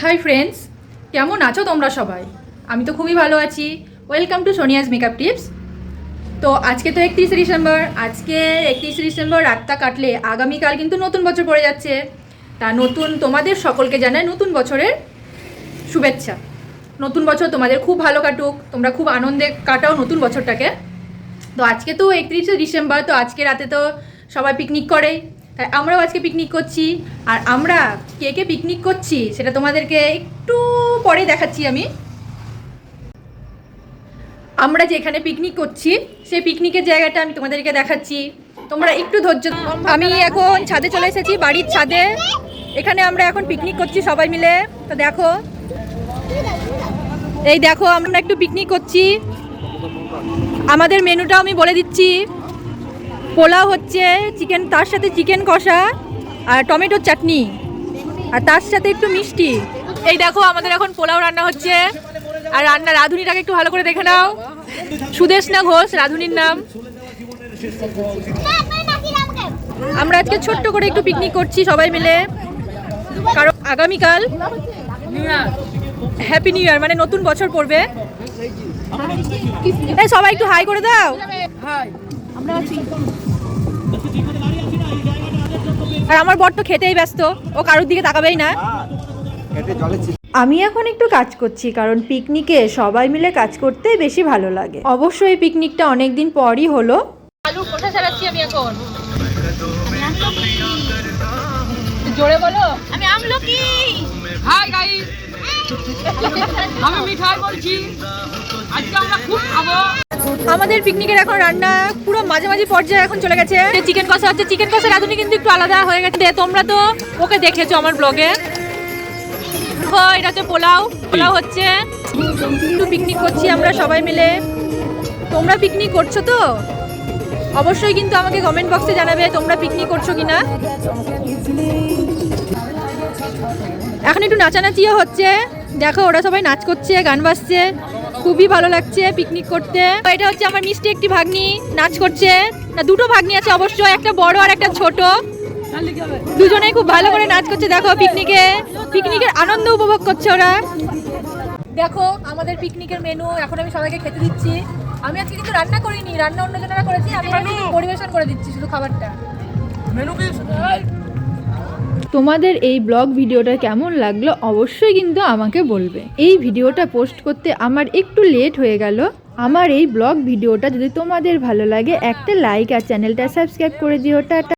Hi friends কেমন আছো তোমরা সবাই? আমি তো খুবই ভালো আছি। Welcome to Sonia's makeup tips তো আজকে তো একত্রিশে ডিসেম্বর আজকে একত্রিশে ডিসেম্বর রাতটা কাটলে আগামীকাল কিন্তু নতুন বছর পড়ে যাচ্ছে। তা নতুন তোমাদের সকলকে জানায় নতুন বছরের শুভেচ্ছা। নতুন বছর তোমাদের খুব ভালো কাটুক, তোমরা খুব আনন্দে কাটাও নতুন বছরটাকে। তো আজকে তো একত্রিশে ডিসেম্বর, তো আজকে রাতে তো সবাই পিকনিক করে তাই আমরাও আজকে পিকনিক করছি। আর আমরা কে কে পিকনিক করছি সেটা তোমাদেরকে একটু পরে দেখাচ্ছি আমি। আমরা যেখানে পিকনিক করছি, সেই পিকনিকের জায়গাটা আমি তোমাদেরকে দেখাচ্ছি। তোমরা একটু ধৈর্য আমি এখন ছাদে চলে এসেছি, বাড়ির ছাদে। এখানে আমরা এখন পিকনিক করছি সবাই মিলে। তো দেখো, এই দেখো, আমরা একটু পিকনিক করছি। আমাদের মেনুটা আমি বলে দিচ্ছি। পোলাও হচ্ছে চিকেন, তার সাথে চিকেন কষা আর টমেটোর চাটনি। আর তার সাথে একটু মিষ্টি। এই দেখো, আমাদের এখন পোলাও রান্না হচ্ছে। আর রান্না রাঁধুনিটাকে একটু ভালো করে দেখে নাও। সুদেশনা ঘোষ, রাঁধুনির নাম। আমরা আজকে ছোট্ট করে একটু পিকনিক করছি সবাই মিলে। কারণ আগামীকাল হ্যাপি নিউ ইয়ার মানে নতুন বছর পড়বে। সবাই একটু হাই করে দাও। আর আমার বর তো খেতেই ব্যস্ত ও কারোর দিকে তাকাবেই না। আমি এখন একটু কাজ করছি কারণ পিকনিকে সবাই মিলে কাজ করতে বেশি ভালো লাগে। অবশ্যই এই পিকনিকটা অনেক দিন পরই হলো। আলু কোথা ছাড়াচ্ছি আমি এখন? জোরে বলো। আমি আমলকি হাই গাইস আমি মিঠাই বলছি। আজকে আমরা খুব খাব আমাদের পিকনিকের এখন রান্না পুরো মাঝামাঝি পর্যায়ে এখন চলে গেছে। চিকেন কষা হচ্ছে। চিকেন কষা রাঁধুনি কিন্তু একটু আলাদা হয়ে গেছে। তোমরা তো ওকে দেখেছ আমার ব্লগে এটা হচ্ছে পোলাও। পোলাও হচ্ছে। একটু পিকনিক করছি আমরা সবাই মিলে। তোমরা পিকনিক করছ তো? অবশ্যই কিন্তু আমাকে কমেন্ট বক্সে জানাবে তোমরা পিকনিক করছ কিনা। এখন একটু নাচানাচিও হচ্ছে। দেখো, ওরা সবাই নাচ করছে, গান বাজছে। খুবই ভালো লাগছে পিকনিক করতে। এটা হচ্ছে আমার মিষ্টি একটি ভাগ্নি নাচ করছে। না দুটো ভাগ্নি আছে অবশ্য একটা বড় আর একটা ছোট। দুজনেই খুব ভালো করে নাচ করছে দেখো পিকনিকে পিকনিকের আনন্দ উপভোগ করছে ওরা। দেখো আমাদের পিকনিকের মেনু এখন আমি সবাইকে খেতে দিচ্ছি। আমি আজকে কিন্তু রান্না করিনি রান্না অন্যজনেরা করেছি আমি পরিবেশন করে দিচ্ছি শুধু খাবারটা। তোমাদের এই ব্লগ ভিডিওটা কেমন লাগল অবশ্যই কিন্তু আমাকে বলবে। এই ভিডিওটা পোস্ট করতে আমার একটু লেট হয়ে গেল। আমার এই ব্লগ ভিডিওটা যদি তোমাদের ভালো লাগে, একটা লাইক আর চ্যানেলটা সাবস্ক্রাইব করে দিও। টাটা।